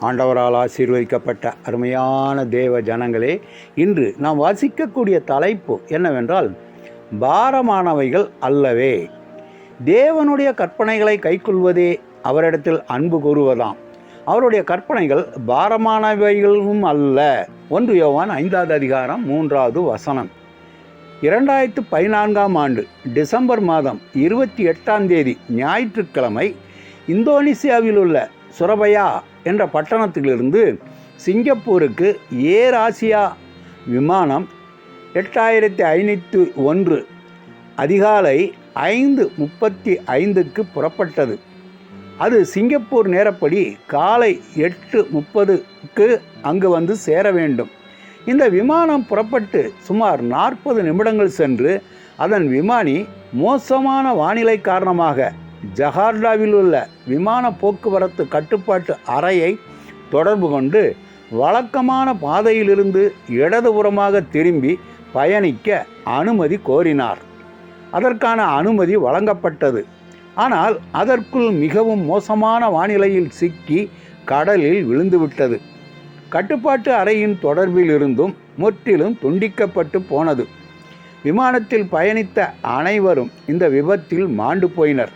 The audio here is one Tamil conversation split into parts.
ஆண்டவரால் ஆசீர்வதிக்கப்பட்ட அருமையான தேவ ஜனங்களே இன்று நாம் வாசிக்கக்கூடிய தலைப்பு என்னவென்றால் பாரமானவைகள் அல்லவே. தேவனுடைய கற்பனைகளை கைக்கொள்வதே அவரிடத்தில் அன்பு கூறுவதாம். அவருடைய கற்பனைகள் பாரமானவைகளும் அல்ல. ஒன்று யோவான் ஐந்தாவது அதிகாரம் மூன்றாவது வசனம். இரண்டாயிரத்து பதினான்காம் ஆண்டு டிசம்பர் மாதம் இருபத்தி எட்டாம் தேதி ஞாயிற்றுக்கிழமை இந்தோனேசியாவில் உள்ள சுரபயா என்ற பட்டணத்திலிருந்து சிங்கப்பூருக்கு ஏர் ஆசியா விமானம் எட்டாயிரத்தி ஐநூற்றி ஒன்று அதிகாலை ஐந்து முப்பத்தி ஐந்துக்கு புறப்பட்டது. அது சிங்கப்பூர் நேரப்படி காலை எட்டு முப்பதுக்கு அங்கு வந்து சேர வேண்டும். இந்த விமானம் புறப்பட்டு சுமார் நாற்பது நிமிடங்கள் சென்று அதன் விமானி மோசமான வானிலை காரணமாக ஜகார்டாவில் உள்ள விமான போக்குவரத்து கட்டுப்பாட்டு அறையை தொடர்பு கொண்டு வழக்கமான பாதையிலிருந்து இடதுபுறமாக திரும்பி பயணிக்க அனுமதி கோரினார். அதற்கான அனுமதி வழங்கப்பட்டது. ஆனால் அதற்குள் மிகவும் மோசமான வானிலையில் சிக்கி கடலில் விழுந்துவிட்டது. கட்டுப்பாட்டு அறையின் தொடர்பில் இருந்தும் முற்றிலும் துண்டிக்கப்பட்டு போனது. விமானத்தில் பயணித்த அனைவரும் இந்த விபத்தில் மாண்டு போயினர்.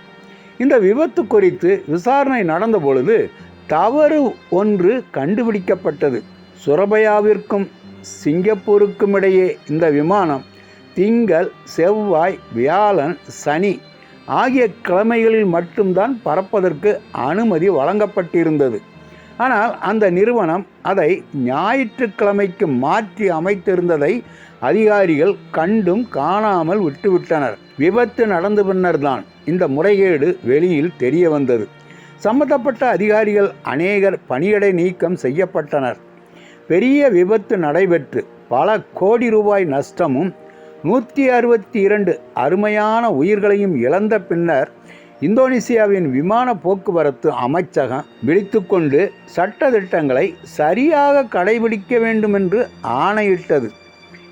இந்த விபத்து குறித்து விசாரணை நடந்த பொழுது தவறு ஒன்று கண்டுபிடிக்கப்பட்டது. சுரபயாவிற்கும் சிங்கப்பூருக்கும் இடையே இந்த விமானம் திங்கள் செவ்வாய் வியாழன் சனி ஆகிய கிழமைகளில் மட்டும்தான் பறப்பதற்கு அனுமதி வழங்கப்பட்டிருந்தது. ஆனால் அந்த நிறுவனம் அதை ஞாயிற்றுக்கிழமைக்கு மாற்றி அமைத்திருந்ததை அதிகாரிகள் கண்டும் காணாமல் விட்டுவிட்டனர். விபத்து நடந்த பின்னர்தான் இந்த முறைகேடு வெளியில் தெரிய வந்தது. சம்பந்தப்பட்ட அதிகாரிகள் அநேகர் பணியடை நீக்கம் செய்யப்பட்டனர். பெரிய விபத்து நடைபெற்று பல கோடி ரூபாய் நஷ்டமும் நூற்றி அறுபத்தி இரண்டு அருமையான உயிர்களையும் இழந்த பின்னர் இந்தோனேசியாவின் விமான போக்குவரத்து அமைச்சகம் விழித்துக்கொண்டு சட்டத்திட்டங்களை சரியாக கடைபிடிக்க வேண்டுமென்று ஆணையிட்டது.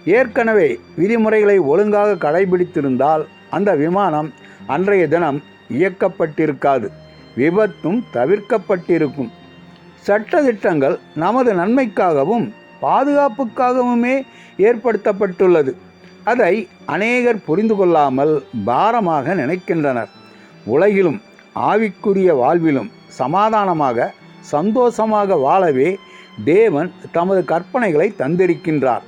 ஏற்கனவே விதிமுறைகளை ஒழுங்காக கடைபிடித்திருந்தால் அந்த விமானம் அன்றைய தினம் இயக்கப்பட்டிருக்காது. விபத்தும் தவிர்க்கப்பட்டிருக்கும். சட்டத்திட்டங்கள் நமது நன்மைக்காகவும் பாதுகாப்புக்காகவுமே ஏற்படுத்தப்பட்டுள்ளது. அதை அநேகர் புரிந்து கொள்ளாமல் பாரமாக நினைக்கின்றனர். உலகிலும் ஆவிக்குரிய வாழ்விலும் சமாதானமாக சந்தோஷமாக வாழவே தேவன் தமது கற்பனைகளை தந்திருக்கின்றார்.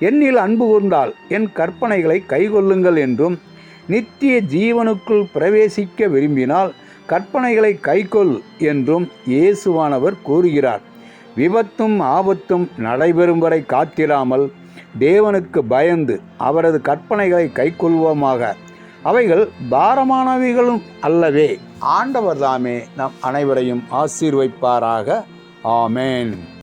என்னில் அன்பு கூர்ந்தால் என் கற்பனைகளை கைகொள்ளுங்கள் என்றும் நித்திய ஜீவனுக்குள் பிரவேசிக்க விரும்பினால் கற்பனைகளை கைக்கொள் என்றும் இயேசுவானவர் கூறுகிறார். விபத்தும் ஆபத்தும் நடைபெறும் வரை காத்திராமல் தேவனுக்கு பயந்து அவரது கற்பனைகளை கைக்கொள்வோமாக அவைகள் பாரமானவைகளும் அல்லவே. ஆண்டவர் தாமே நம் அனைவரையும் ஆசீர்வைப்பாராக. ஆமேன்.